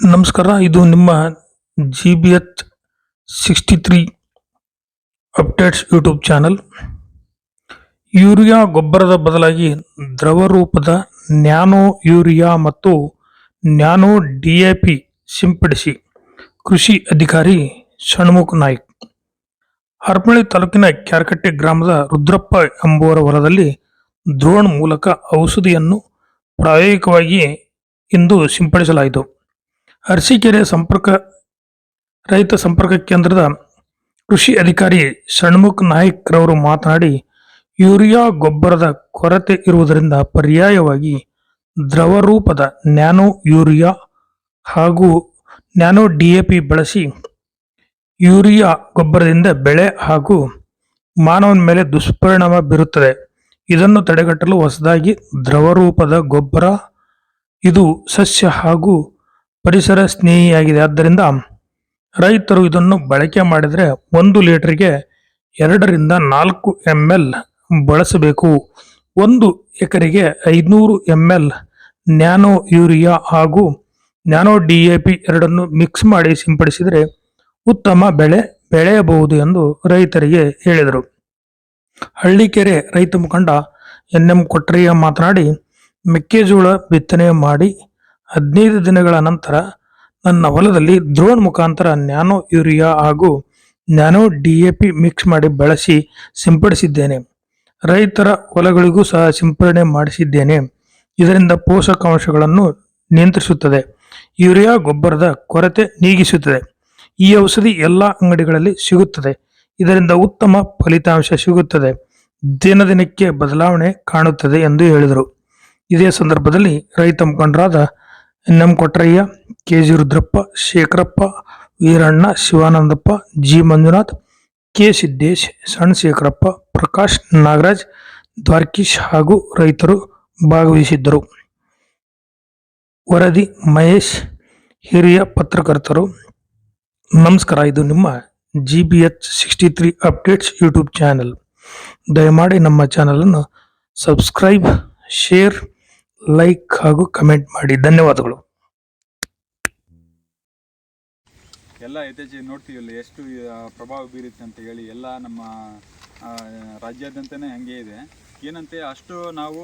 ನಮಸ್ಕಾರ, ಇದು ನಿಮ್ಮ G B H sixty three updates YouTube channel urea ಗೊಬ್ಬರದ ಬದಲಾಗಿ ದ್ರವ ರೂಪದ ನ್ಯಾನೋ ಯೂರಿಯಾ ಮತ್ತು ನ್ಯಾನೋ ಡಿ ಎ ಪಿ ಸಿಂಪಡಿಸಿ ಕೃಷಿ ಅಧಿಕಾರಿ ಷಣ್ಮುಖ್ ನಾಯ್ಕ್. ಹರಪಳ್ಳಿ ತಾಲೂಕಿನ ಕ್ಯಾರಕಟ್ಟೆ ಗ್ರಾಮದ ರುದ್ರಪ್ಪ ಎಂಬುವರ ಹೊಲದಲ್ಲಿ ದ್ರೋಣ್ ಮೂಲಕ ಔಷಧಿಯನ್ನು ಪ್ರಾಯೋಗಿಕವಾಗಿ ಇಂದು ಸಿಂಪಡಿಸಲಾಯಿತು. ಅರಸೀಕೆರೆ ಸಂಪರ್ಕ, ರೈತ ಸಂಪರ್ಕ ಕೇಂದ್ರದ ಕೃಷಿ ಅಧಿಕಾರಿ ಷಣ್ಮುಖ್ ನಾಯ್ಕ್ ರವರು ಮಾತನಾಡಿ, ಯೂರಿಯಾ ಗೊಬ್ಬರದ ಕೊರತೆ ಇರುವುದರಿಂದ ಪರ್ಯಾಯವಾಗಿ ದ್ರವ ರೂಪದ ನ್ಯಾನೋ ಯೂರಿಯಾ ಹಾಗೂ ನ್ಯಾನೋ ಡಿಎಪಿ ಬಳಸಿ ಯೂರಿಯಾ ಗೊಬ್ಬರದಿಂದ ಬೆಳೆ ಹಾಗೂ ಮಾನವನ ಮೇಲೆ ದುಷ್ಪರಿಣಾಮ ಬೀರುತ್ತದೆ. ಇದನ್ನು ತಡೆಗಟ್ಟಲು ಹೊಸದಾಗಿ ದ್ರವ ರೂಪದ ಗೊಬ್ಬರ, ಇದು ಸಸ್ಯ ಹಾಗೂ ಪರಿಸರ ಸ್ನೇಹಿಯಾಗಿದೆ. ಆದ್ದರಿಂದ ರೈತರು ಇದನ್ನು ಬಳಕೆ ಮಾಡಿದರೆ ಒಂದು ಲೀಟರ್ಗೆ ಎರಡರಿಂದ ನಾಲ್ಕು ಎಂ ಎಲ್ ಬಳಸಬೇಕು. ಒಂದು ಎಕರೆಗೆ ಐದುನೂರು ಎಂ ಎಲ್ ನ್ಯಾನೋ ಯೂರಿಯಾ ಹಾಗೂ ನ್ಯಾನೋ ಡಿ ಎ ಪಿ ಎರಡನ್ನು ಮಿಕ್ಸ್ ಮಾಡಿ ಸಿಂಪಡಿಸಿದರೆ ಉತ್ತಮ ಬೆಳೆ ಬೆಳೆಯಬಹುದು ಎಂದು ರೈತರಿಗೆ ಹೇಳಿದರು. ಹಳ್ಳಿಕೆರೆ ರೈತ ಮುಖಂಡ ಎನ್ ಎಂ ಕೊಟ್ರಯ್ಯ ಮಾತನಾಡಿ, ಮೆಕ್ಕೆಜೋಳ ಬಿತ್ತನೆ ಮಾಡಿ ಹದಿನೈದು ದಿನಗಳ ನಂತರ ನನ್ನ ಹೊಲದಲ್ಲಿ ದ್ರೋಣ್ ಮುಖಾಂತರ ನ್ಯಾನೋ ಯೂರಿಯಾ ಹಾಗೂ nano D A P mix ಮಾಡಿ ಬಳಸಿ ಸಿಂಪಡಿಸಿದ್ದೇನೆ. ರೈತರ ಹೊಲಗಳಿಗೂ ಸಹ ಸಿಂಪಡಣೆ ಮಾಡಿಸಿದ್ದೇನೆ. ಇದರಿಂದ ಪೋಷಕಾಂಶಗಳನ್ನು ನಿಯಂತ್ರಿಸುತ್ತದೆ. ಯೂರಿಯಾ ಗೊಬ್ಬರದ ಕೊರತೆ ನೀಗಿಸುತ್ತದೆ. ಈ ಔಷಧಿ ಎಲ್ಲ ಅಂಗಡಿಗಳಲ್ಲಿ ಸಿಗುತ್ತದೆ. ಇದರಿಂದ ಉತ್ತಮ ಫಲಿತಾಂಶ ಸಿಗುತ್ತದೆ. ದಿನ ದಿನಕ್ಕೆ ಬದಲಾವಣೆ ಕಾಣುತ್ತದೆ ಎಂದು ಹೇಳಿದರು. ಇದೇ ಸಂದರ್ಭದಲ್ಲಿ ರೈತ ಮುಖಂಡರಾದ N M Kotraiah K G Rudrappa, Shekharappa, Veeranna, Shivanandappa, G. Manjunath, K. Siddesh Sanna Shekharappa, Prakash Nagaraj, Dwarakish ಹಾಗೂ ರೈತರು ಭಾಗವಹಿಸಿದ್ದರು. ವರದಿ ಮಹೇಶ್, ಹಿರಿಯ ಪತ್ರಕರ್ತರು. ನಮಸ್ಕಾರ, ಇದು ನಿಮ್ಮ G B H sixty three updates YouTube channel. ದಯಮಾಡಿ ನಮ್ಮ ಚಾನಲನ್ನು ಸಬ್ಸ್ಕ್ರೈಬ್, ಶೇರ್, ಲೈಕ್ ಹಾಗೂ ಕಮೆಂಟ್ ಮಾಡಿ. ಧನ್ಯವಾದಗಳು. ಎಲ್ಲ ಯಥೇಚ್ಛ ನೋಡ್ತೀವಲ್ಲ ಎಷ್ಟು ಪ್ರಭಾವ ಬೀರುತ್ತೆ ಅಂತ ಹೇಳಿ ಎಲ್ಲ ನಮ್ಮ ರಾಜ್ಯಾದ್ಯಂತನೇ ಹಂಗೆ ಇದೆ. ಏನಂತೆ, ಅಷ್ಟು ನಾವು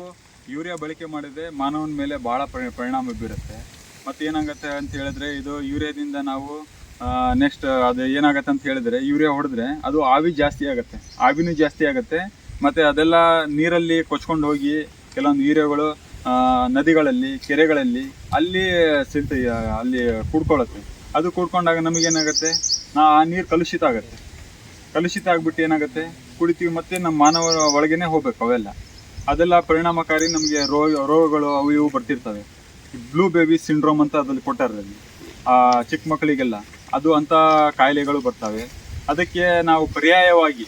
ಯೂರಿಯಾ ಬಳಕೆ ಮಾಡಿದ್ರೆ ಮಾನವನ ಮೇಲೆ ಭಾಳ ಪರಿ, ಪರಿಣಾಮ ಬೀರುತ್ತೆ. ಮತ್ತು ಏನಾಗುತ್ತೆ ಅಂತ ಹೇಳಿದ್ರೆ ಇದು ಯೂರಿಯಾದಿಂದ ನಾವು ನೆಕ್ಸ್ಟ್ ಅದು ಏನಾಗುತ್ತೆ ಅಂತ ಹೇಳಿದ್ರೆ ಯೂರಿಯಾ ಹೊಡೆದ್ರೆ ಅದು ಆವಿ ಜಾಸ್ತಿ ಆಗುತ್ತೆ. ಆವಿನೂ ಜಾಸ್ತಿ ಆಗುತ್ತೆ. ಮತ್ತು ಅದೆಲ್ಲ ನೀರಲ್ಲಿ ಕೊಚ್ಕೊಂಡು ಹೋಗಿ ಕೆಲವೊಂದು ಯೂರಿಯಾಗಳು ನದಿಗಳಲ್ಲಿ, ಕೆರೆಗಳಲ್ಲಿ ಅಲ್ಲಿ ಸಿಲ್ತ ಅಲ್ಲಿ ಕೂಡ್ಕೊಳ್ಳುತ್ತೆ. ಅದು ಕೂಡ್ಕೊಂಡಾಗ ನಮಗೇನಾಗುತ್ತೆ? ನಾ ಆ ನೀರು ಕಲುಷಿತ ಆಗುತ್ತೆ. ಕಲುಷಿತ ಆಗಿಬಿಟ್ಟು ಏನಾಗುತ್ತೆ? ಕುಡಿತೀವಿ ಮತ್ತೆ ನಮ್ಮ ಮಾನವರ ಒಳಗೇನೆ ಹೋಗ್ಬೇಕು ಅವೆಲ್ಲ. ಅದೆಲ್ಲ ಪರಿಣಾಮಕಾರಿ ನಮಗೆ ರೋಗ ರೋಗಗಳು ಅವು ಇವು ಬರ್ತಿರ್ತವೆ. ಬ್ಲೂ ಬೇಬಿ ಸಿಂಡ್ರೋಮ್ ಅಂತ ಅದ್ರಲ್ಲಿ ಕೊಟ್ಟಾರೆ ಅಲ್ಲಿ. ಆ ಚಿಕ್ಕ ಮಕ್ಕಳಿಗೆಲ್ಲ. ಅದು ಅಂತ ಕಾಯಿಲೆಗಳು ಬರ್ತವೆ. ಅದಕ್ಕೆ ನಾವು ಪರ್ಯಾಯವಾಗಿ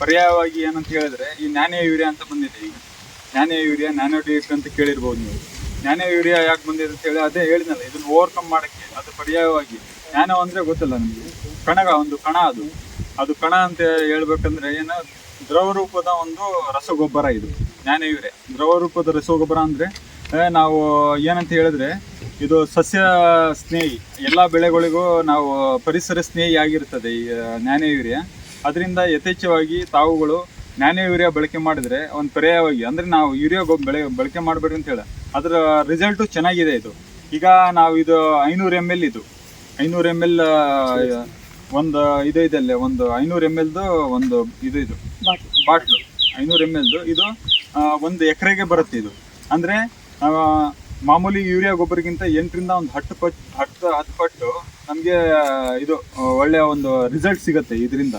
ಪರ್ಯಾಯವಾಗಿ ಏನಂತ ಹೇಳಿದ್ರೆ ಈ ನ್ಯಾನೇ ಯೂರಿಯಾ ಅಂತ ಬಂದಿದೆ ಈಗ. ನ್ಯಾನೇ ಯೂರಿಯಾ, ನ್ಯಾನೋ ಡಿ ಅಂತ ಕೇಳಿರ್ಬೋದು ನೀವು. ನ್ಯಾನೋ ಯೂರಿಯಾ ಯಾಕೆ ಬಂದಿದೆ ಅಂತ ಹೇಳಿ ಅದೇ ಹೇಳಿದ್ನಲ್ಲ, ಇದನ್ನು ಓವರ್ಕಮ್ ಮಾಡಕ್ಕೆ, ಅದು ಪರ್ಯಾಯವಾಗಿ ಜ್ಞಾನ ಅಂದ್ರೆ ಗೊತ್ತಿಲ್ಲ ನಮಗೆ. ಕಣಗ ಒಂದು ಕಣ ಅದು. ಅದು ಕಣ ಅಂತ ಹೇಳ್ಬೇಕಂದ್ರೆ ಏನು, ದ್ರವ ರೂಪದ ಒಂದು ರಸಗೊಬ್ಬರ ಇದು, ಜ್ಞಾನ ಯೂರಿಯಾ ದ್ರವ ರೂಪದ ರಸಗೊಬ್ಬರ ಅಂದ್ರೆ ನಾವು ಏನಂತ ಹೇಳಿದ್ರೆ, ಇದು ಸಸ್ಯ ಸ್ನೇಹಿ, ಎಲ್ಲ ಬೆಳೆಗಳಿಗೂ ನಾವು ಪರಿಸರ ಸ್ನೇಹಿ ಆಗಿರ್ತದೆ ಈ ಜ್ಞಾನ ಯೂರಿಯಾ ಅದರಿಂದ ಯಥೇಚ್ಛವಾಗಿ ತಾವುಗಳು ಜ್ಞಾನ ಯೂರಿಯಾ ಬಳಕೆ ಮಾಡಿದ್ರೆ, ಒಂದು ಪರ್ಯಾಯವಾಗಿ, ಅಂದ್ರೆ ನಾವು ಯೂರಿಯಾ ಗೊಬ್ಬ ಬೆಳೆ, ಬಳಕೆ ಮಾಡಬೇಡ್ರಿ ಅಂತ ಹೇಳ. ಅದರ ರಿಸಲ್ಟು ಚೆನ್ನಾಗಿದೆ ಇದು. ಈಗ ನಾವು ಇದು ಐನೂರು ಎಂ ಎಲ್ ಇದು. ಐನೂರು ಎಂ ಎಲ್ ಒಂದು ಇದು ಇದೆಲ್ಲ ಒಂದು ಐನೂರು ಎಂ ಎಲ್ದು ಒಂದು ಇದು ಇದು. ಬಾಟ್ಲು. ಐನೂರು ಎಂ ಎಲ್ದು ಇದು ಒಂದು ಎಕರೆಗೆ ಬರುತ್ತೆ ಇದು. ಅಂದರೆ ಮಾಮೂಲಿ ಯೂರಿಯಾ ಗೊಬ್ಬರಕ್ಕಿಂತ ಎಂಟರಿಂದ ಒಂದು ಹತ್ತು ಪಟ್ಟು ಹತ್ತು ಹತ್ತು ಪಟ್ಟು ನಮಗೆ ಇದು ಒಳ್ಳೆಯ ಒಂದು ರಿಸಲ್ಟ್ ಸಿಗುತ್ತೆ ಇದರಿಂದ.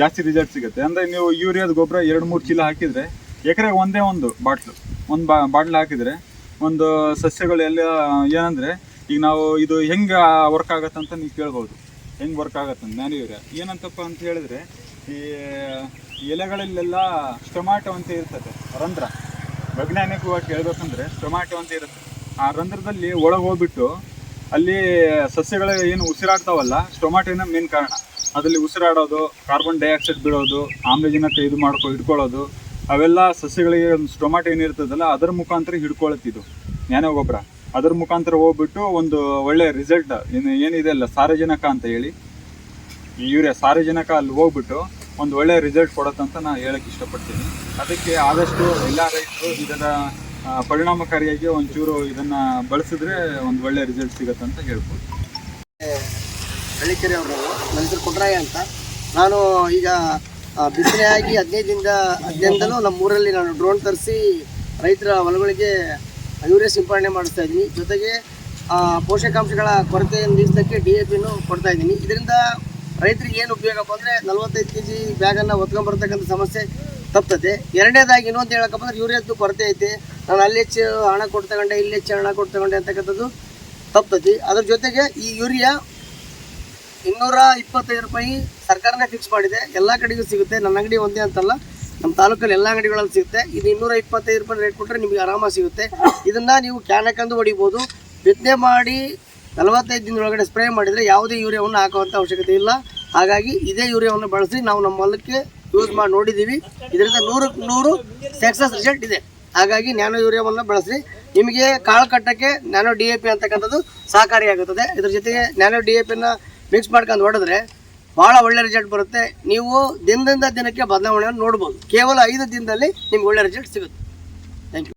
ಜಾಸ್ತಿ ರಿಸಲ್ಟ್ ಸಿಗುತ್ತೆ. ಅಂದರೆ ನೀವು ಯೂರಿಯಾದ ಗೊಬ್ಬರ ಎರಡು ಮೂರು ಚೀಲ ಹಾಕಿದರೆ, ಎಕರೆಗೆ ಒಂದೇ ಒಂದು ಬಾಟ್ಲು. ಒಂದು ಬಾ, ಬಾಟ್ಲು ಹಾಕಿದರೆ ಒಂದು ಸಸ್ಯಗಳು ಎಲ್ಲ ಏನಂದರೆ, ಈಗ ನಾವು ಇದು ಹೆಂಗೆ ವರ್ಕ್ ಆಗತ್ತೆ ಅಂತ ನೀವು ಕೇಳ್ಬೋದು. ಹೆಂಗೆ ವರ್ಕ್ ಆಗತ್ತೆ ನಾನು ಯೂರಿಯಾ ಏನಂತಪ್ಪ ಅಂತ ಹೇಳಿದ್ರೆ, ಈ ಎಲೆಗಳಲ್ಲೆಲ್ಲ ಸ್ಟೊಮ್ಯಾಟೊ ಅಂತ ಇರ್ತದೆ, ರಂಧ್ರ. ವೈಜ್ಞಾನಿಕವಾಗಿ ಹೇಳ್ಬೇಕಂದ್ರೆ ಸ್ಟೊಮ್ಯಾಟೊ ಅಂತ ಇರುತ್ತೆ. ಆ ರಂಧ್ರದಲ್ಲಿ ಒಳಗೆ ಹೋಗ್ಬಿಟ್ಟು ಅಲ್ಲಿ ಸಸ್ಯಗಳ ಏನು ಉಸಿರಾಡ್ತಾವಲ್ಲ ಸ್ಟೊಮ್ಯಾಟೊನ ಮೇನ್ ಕಾರಣ. ಅದರಲ್ಲಿ ಉಸಿರಾಡೋದು ಕಾರ್ಬನ್ ಡೈಆಕ್ಸೈಡ್ ಬಿಡೋದು, ಆಮ್ಲಜನಕ ಇದು ಮಾಡ್ಕೊ ಹಿಡ್ಕೊಳ್ಳೋದು ಅವೆಲ್ಲ ಸಸ್ಯಗಳಿಗೆ ಸ್ಟೊಮಾಟೊ ಏನಿರ್ತದಲ್ಲ, ಅದರ ಮುಖಾಂತರ ಹಿಡ್ಕೊಳತ್ತಿದ್ದು. ನ್ಯಾನೋ ಗೊಬ್ಬರ. ಅದರ ಮುಖಾಂತರ ಹೋಗ್ಬಿಟ್ಟು ಒಂದು ಒಳ್ಳೆ ರಿಸಲ್ಟ್ ಏನು, ಏನಿದೆ ಅಲ್ಲ, ಸಾರಜನಕ ಅಂತ ಹೇಳಿ. ಈ ಯೂರಿಯಾ ಸಾರಜನಕ ಅಲ್ಲಿ ಹೋಗ್ಬಿಟ್ಟು ಒಂದು ಒಳ್ಳೆ ರಿಸಲ್ಟ್ ಕೊಡುತ್ತಂತ ನಾನು ಹೇಳಕ್ಕೆ ಇಷ್ಟಪಡ್ತೀನಿ. ಅದಕ್ಕೆ ಆದಷ್ಟು ಎಲ್ಲ ರೈತರು ಇದರ ಪರಿಣಾಮಕಾರಿಯಾಗಿ ಒಂಚೂರು ಇದನ್ನ ಬಳಸಿದ್ರೆ ಒಂದು ಒಳ್ಳೆ ರಿಸಲ್ಟ್ ಸಿಗತ್ತೆ ಅಂತ ಹೇಳ್ಬೋದು. ಹಳ್ಳಿಕೆರೆ ಅವರು ನನ್ನ ಕುಟ್ರಾಯ ಅಂತ. ನಾನು ಈಗ ಬಿತ್ತನೆ ಆಗಿ ಹದಿನೈದಿಂದ ಹದಿನೈದಲ್ಲೂ ನಮ್ಮ ಊರಲ್ಲಿ ನಾನು ಡ್ರೋನ್ ತರಿಸಿ ರೈತರ ಹೊಲಗಳಿಗೆ ಯೂರಿಯಾ ಸಿಂಪಡಣೆ ಮಾಡಿಸ್ತಾ ಇದ್ದೀನಿ. ಜೊತೆಗೆ ಪೋಷಕಾಂಶಗಳ ಕೊರತೆಯನ್ನು ನೀಗಿಸೋಕ್ಕೆ ಡಿ ಎ ಪಿನೂ ಕೊಡ್ತಾ ಇದ್ದೀನಿ. ಇದರಿಂದ ರೈತರಿಗೆ ಏನು ಉಪಯೋಗಪ್ಪ ಅಂದರೆ ನಲವತ್ತೈದು ಕೆ ಜಿ ಬ್ಯಾಗನ್ನು ಹೊತ್ಕೊಂಡ್ಬರ್ತಕ್ಕಂಥ ಸಮಸ್ಯೆ ತಪ್ತದೆ. ಎರಡನೇದಾಗಿ ಇನ್ನೊಂದು ಹೇಳಕ್ಕಪ್ಪ ಅಂದರೆ ಯೂರಿಯಾದ್ದು ಕೊರತೆ ಐತೆ. ನಾನು ಅಲ್ಲಿ ಹೆಚ್ಚು ಹಣ ಕೊಟ್ಟು ತಗೊಂಡೆ, ಇಲ್ಲಿ ಹೆಚ್ಚು ಹಣ ಕೊಟ್ಟು ತಗೊಂಡೆ ಅಂತಕ್ಕಂಥದ್ದು ತಪ್ತತಿ ಅದ್ರ ಜೊತೆಗೆ ಈ ಯೂರಿಯಾ ಇನ್ನೂರ ಇಪ್ಪತ್ತೈದು ರೂಪಾಯಿ ಸರ್ಕಾರನೇ ಫಿಕ್ಸ್ ಮಾಡಿದೆ. ಎಲ್ಲ ಕಡೆಗೂ ಸಿಗುತ್ತೆ. ನನ್ನ ಅಂಗಡಿ ಒಂದೇ ಅಂತಲ್ಲ. ನಮ್ಮ ತಾಲೂಕಲ್ಲಿ ಎಲ್ಲ ಅಂಗಡಿಗಳಲ್ಲಿ ಸಿಗುತ್ತೆ. ಇದು ಇನ್ನೂರ ಇಪ್ಪತ್ತೈದು ರೂಪಾಯಿ ರೇಟ್ ಕೊಟ್ಟರೆ ನಿಮಗೆ ಆರಾಮಾಗಿ ಸಿಗುತ್ತೆ. ಇದನ್ನು ನೀವು ಕ್ಯಾನ್ ಹಾಕೊಂಡು ಹೊಡಿಬೋದು. ಬಿತ್ತನೆ ಮಾಡಿ ನಲವತ್ತೈದು ದಿನದೊಳಗಡೆ ಸ್ಪ್ರೇ ಮಾಡಿದರೆ ಯಾವುದೇ ಯೂರಿಯಾವನ್ನು ಹಾಕುವಂಥ ಅವಶ್ಯಕತೆ ಇಲ್ಲ. ಹಾಗಾಗಿ ಇದೇ ಯೂರಿಯಾವನ್ನು ಬಳಸಿ ನಾವು ನಮ್ಮ ಹೊಲಕ್ಕೆ ಯೂಸ್ ಮಾಡಿ ನೋಡಿದ್ದೀವಿ. ಇದರಿಂದ ನೂರಕ್ಕೆ ನೂರು ಸಕ್ಸಸ್ ರಿಸಲ್ಟ್ ಇದೆ. ಹಾಗಾಗಿ ನ್ಯಾನೋ ಯೂರಿಯಾವನ್ನು ಬಳಸಿ ನಿಮಗೆ ಕಾಳು ಕಟ್ಟಕ್ಕೆ ನ್ಯಾನೋ ಡಿ ಎ ಪಿ ಅಂತಕ್ಕಂಥದ್ದು ಸಹಕಾರಿಯಾಗುತ್ತದೆ. ಇದರ ಜೊತೆಗೆ ನ್ಯಾನೋ ಡಿ ಎ ಪಿನ ಮಿಕ್ಸ್ ಮಾಡ್ಕೊಂಡು ಹೊಡೆದ್ರೆ ಭಾಳ ಒಳ್ಳೆ ರಿಸಲ್ಟ್ ಬರುತ್ತೆ. ನೀವು ದಿನದಿಂದ ದಿನಕ್ಕೆ ಬದಲಾವಣೆಯನ್ನು ನೋಡ್ಬೋದು. ಕೇವಲ ಐದು ದಿನದಲ್ಲಿ ನಿಮ್ಗೆ ಒಳ್ಳೆ ರಿಸಲ್ಟ್ ಸಿಗುತ್ತೆ. Thank you